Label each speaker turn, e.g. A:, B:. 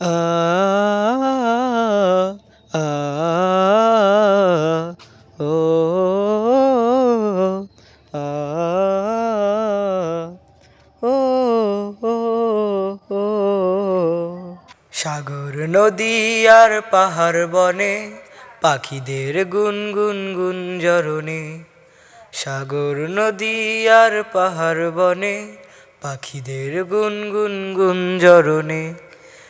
A: আ আ ও আ, ও সাগর নদী আর পাহাড় বনে পাখিদের গুনগুন গুঞ্জরণে সাগর নদী আর পাহাড় বনে পাখিদের গুনগুন গুঞ্জরণে